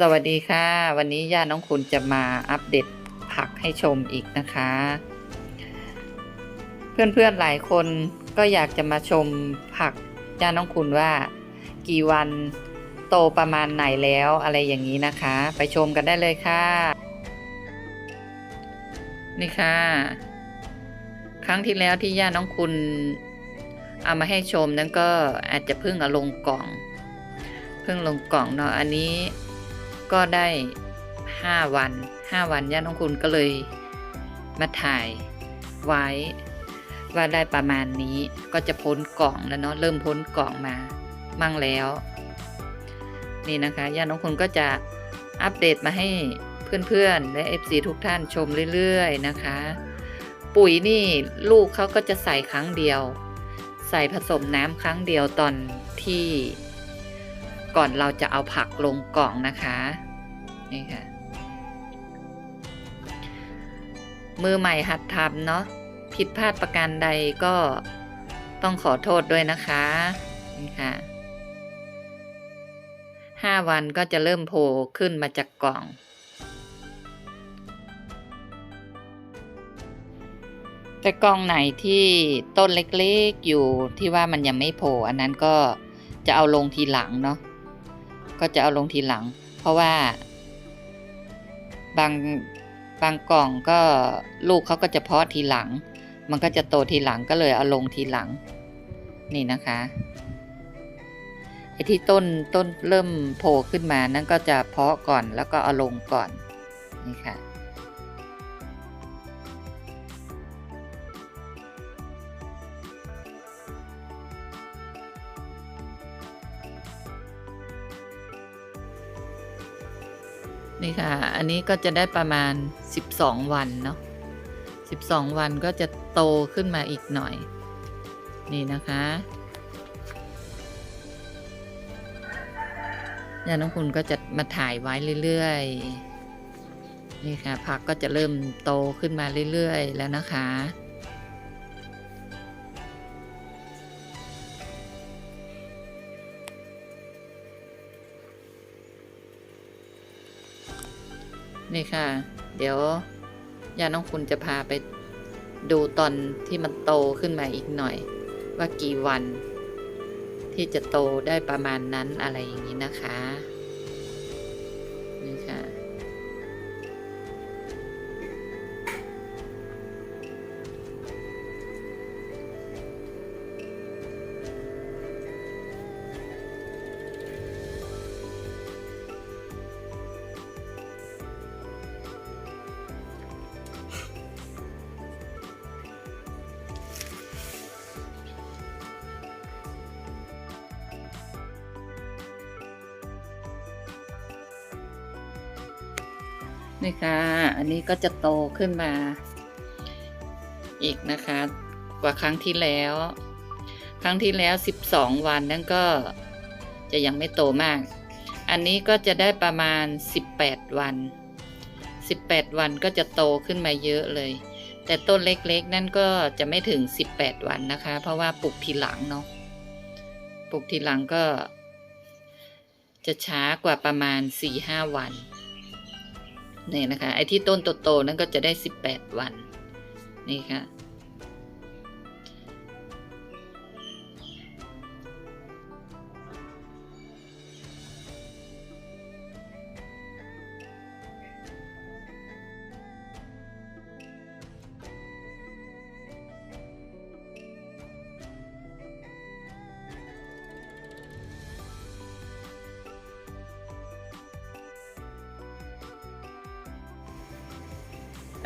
สวัสดีค่ะ วันนี้ย่าน้องคุณจะมาอัปเดตผักให้ชมอีกนะคะ เพื่อนๆหลายคนก็อยากจะมาชมผักย่าน้องคุณว่า กี่วันโตประมาณไหนแล้วอะไรอย่างนี้นะคะ ไปชมกันได้เลยค่ะ นี่ค่ะ ครั้งที่แล้วที่ย่าน้องคุณเอามาให้ชมนั้นก็อาจจะเพิ่งเอาลงกล่อง เพิ่งลงกล่องเนาะอันนี้ ก็ได้ห้าวันห้าวันย่าน้องคุณก็เลยมาถ่ายไว้ว่าได้ประมาณนี้ก็จะพ้นกล่องแล้วเนาะเริ่มพ้นกล่องมามั่งแล้ว นี่นะคะย่าน้องคุณก็จะอัปเดตมาให้เพื่อนๆ และ FC ทุกท่านชมเรื่อยๆนะคะ ปุ๋ยนี่ลูกเขาก็จะใส่ครั้งเดียว ใส่ผสมน้ำครั้งเดียวตอนที่ ก่อนเราจะเอาผักลงกล่องนะคะ นี่ค่ะ มือใหม่หัดทำเนาะผิดพลาดประการใดก็ต้องขอโทษด้วยนะคะ นี่ค่ะห้าวันก็จะเริ่มโผล่ขึ้นมาจากกล่อง แต่กล้องไหนที่ต้นเล็กๆอยู่ที่ว่ามันยังไม่โผล่อันนั้นก็จะเอาลงทีหลังเนาะก็จะเอาลงทีหลัง เพราะว่า บางบางกล่องก็ลูกเขาก็จะเพาะทีหลัง มันก็จะโตทีหลังก็เลยเอาลงทีหลัง นี่นะคะไอ้ที่ต้นต้นเริ่มโผล่ขึ้นมานั่นก็จะเพาะก่อนแล้วก็เอาลงก่อนนี่ค่ะ นี่ค่ะ อันนี้ก็จะได้ประมาณ 12 วันเนาะ12 วันก็จะโตขึ้นมาอีกหน่อย นี่นะคะยาน้องคุณก็จะมาถ่ายไว้เรื่อยๆ นี่ค่ะผักก็จะเริ่มโตขึ้นมาเรื่อยๆ แล้วนะคะ นี่ค่ะ เดี๋ยวยาน้องคุณจะพาไปดูตอนที่มันโตขึ้นมาอีกหน่อย ว่ากี่วัน ที่จะโตได้ประมาณนั้นอะไรอย่างนี้นะคะ นี่ค่ะ นี่ค่ะ อันนี้ก็จะโตขึ้นมา อีกนะคะ กว่าครั้งที่แล้ว ครั้งที่แล้ว 12 วันนั่นก็จะยังไม่โตมาก อันนี้ก็จะได้ประมาณ 18 วัน 18 วันก็จะโตขึ้นมาเยอะเลย แต่ต้นเล็กๆ นั่นก็จะไม่ถึง 18 วันนะคะ เพราะว่าปลูกทีหลังเนาะ ปลูกทีหลังก็จะช้ากว่าประมาณ 4-5 วัน นี่นะคะ ไอ้ที่ต้นโตๆนั่นก็จะได้ 18 วัน นี่ค่ะ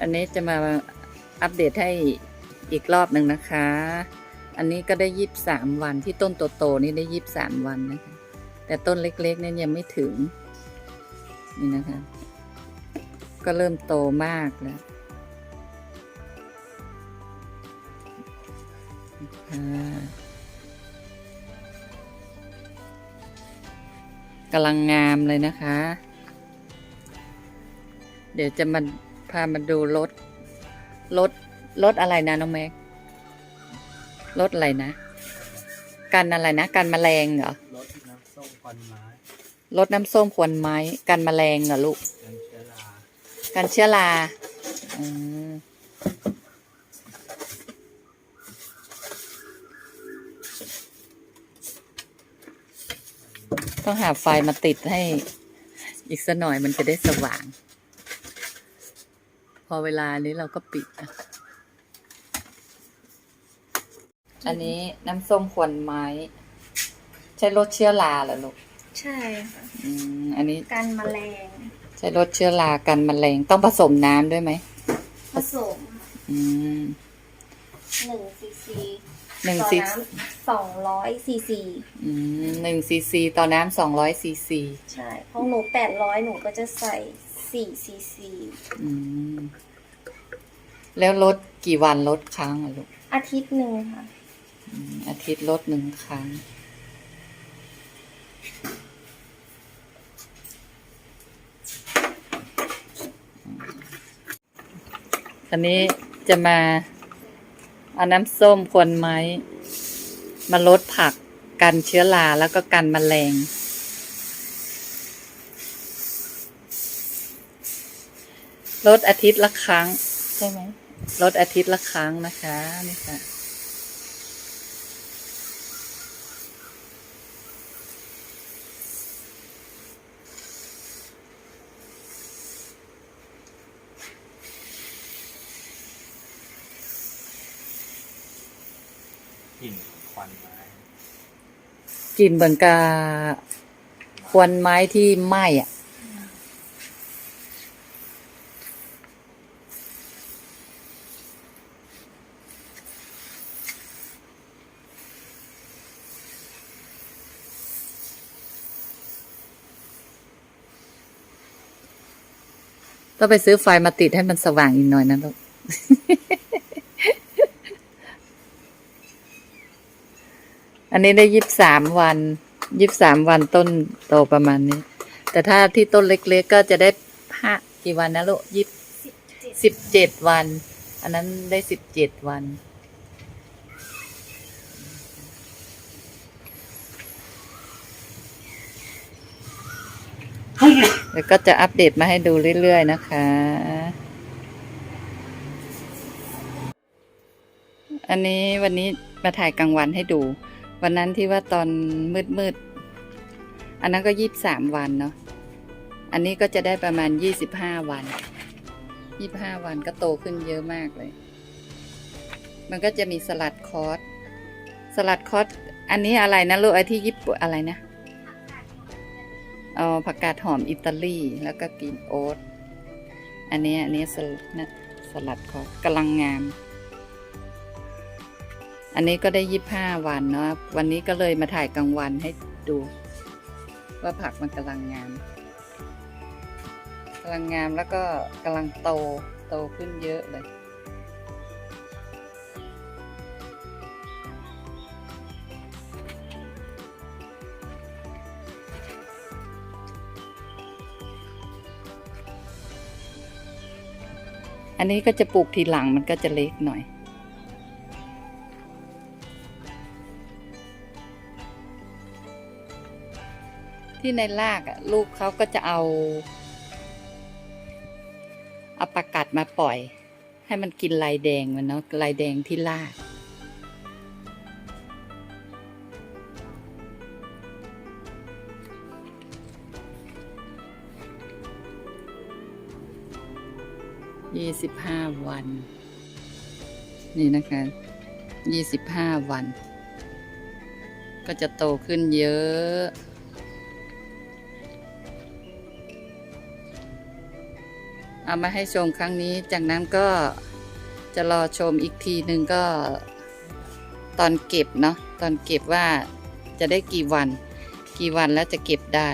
อันนี้จะมาอัปเดตให้อีกรอบหนึ่งนะคะ อันนี้ก็ได้ยีิบสามวันที่ต้นโตๆนี่ได้ยีิบสามวันนะคะ แต่ต้นเล็กๆนี่ยังไม่ถึง นี่นะคะ ก็เริ่มโตมากแล้วกำลังงามเลยนะคะ เดี๋ยวจะมา พามาดูรถ รถ รถอะไรนะน้องแม็ก รถอะไรนะ กันอะไรนะ กันแมลงเหรอ รถน้ำส้มควันไม้ลดน้ำส้มควนไม้ กันแมลงเหรอลูก กันเชื้อรา กันเชื้อราอืมต้องหาไฟมาติดให้อีกสักหน่อยมันจะได้สว่าง พอเวลานี้เราก็ปิดนะอันนี้น้ำส้มควนไม้ ใช้ลดเชื้อราเหรอลูกใช่ค่ะอืมอันนี้กันแมลงใช้ลดเชื้อรากันแมลงต้องผสมน้ำด้วยไหมผสมอืมหนึ่งซีซีหนึ่งต่อซีน้ำสองร้อยซีซีอืมหนึ่งซีซีต่อน้ำสองร้อยซีซี ใช่ของหนูแปดร้อยหนูก็จะใส่ สี่ซีซีอืมแล้วลดกี่วันลดครั้งอะลูกอาทิตย์หนึ่งค่ะ อืมอาทิตย์ลดหนึ่งครั้ง อันนี้จะมา เอาน้ำส้มควนไม้ มาลดผักกันเชื้อราแล้วก็กันแมลง ลดอาทิตย์ละครั้ง ใช่ไหมลดอาทิตย์ละครั้งนะคะนี่ค่ะ กลิ่นควันไม้กลิ่นเหมือนกับควันไม้ที่ไหม้อะ ต้องไปซื้อไฟมาติดให้มันสว่างอีกหน่อยนะลูกอันนี้ได้ยี่สิบสามวันยี่สิบสามวันต้นโตประมาณนี้ แต่ถ้าที่ต้นเล็กๆก็จะได้ห้ากี่วันนะลูกยี่สิบเจ็ดสิบเจ็ดวัน อันนั้นได้สิบเจ็ดวัน แล้วก็จะอัปเดตมาให้ดูเรื่อยๆนะคะ อันนี้วันนี้มาถ่ายกลางวันให้ดู วันนั้นที่ว่าตอนมืดๆ อันนั้นก็ยี่บสามวันเนาะ อันนี้ก็จะได้ประมาณยี่สิบห้าวันยี่บห้าวันก็โตขึ้นเยอะมากเลย มันก็จะมีสลัดคอสสลัดคอสอันนี้อะไรนะลูกไอ้ที่ญี่ปุ่นอะไรนะ อ๋อผักกาดหอมอิตาลี แล้วก็กรีนโอ๊ตอันนี้อันนี้สลัดนะสลัดคอสกำลังงาม อันนี้ก็ได้ยี่ห้าวันเนาะวันนี้ก็เลยมาถ่ายกลางวันให้ดู ว่าผักมันกำลังงามกำลังงามแล้วก็กำลังโตโตขึ้นเยอะเลย อันนี้ก็จะปลูกทีหลังมันก็จะเล็กหน่อย ที่ในรากอะลูกเขาก็จะเอาเอาประกัดมาปล่อย ให้มันกินลายแดงมันเนาะลายแดงที่ราก ยี่สิบห้าวัน นี่นะคะยี่สิบห้าวัน ก็จะโตขึ้นเยอะเอามาให้ชมครั้งนี้ จากนั้นก็จะรอชมอีกทีหนึ่งก็ตอนเก็บเนาะ ตอนเก็บว่าจะได้กี่วัน กี่วันแล้วจะเก็บได้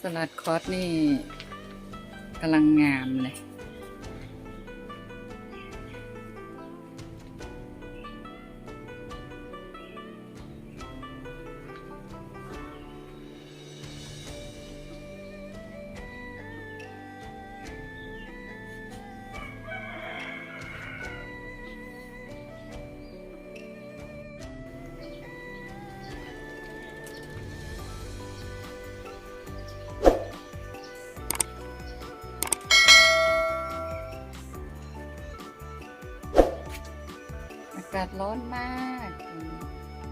สลัดคอสนี่กำลังงามเลยาศร้อนมาก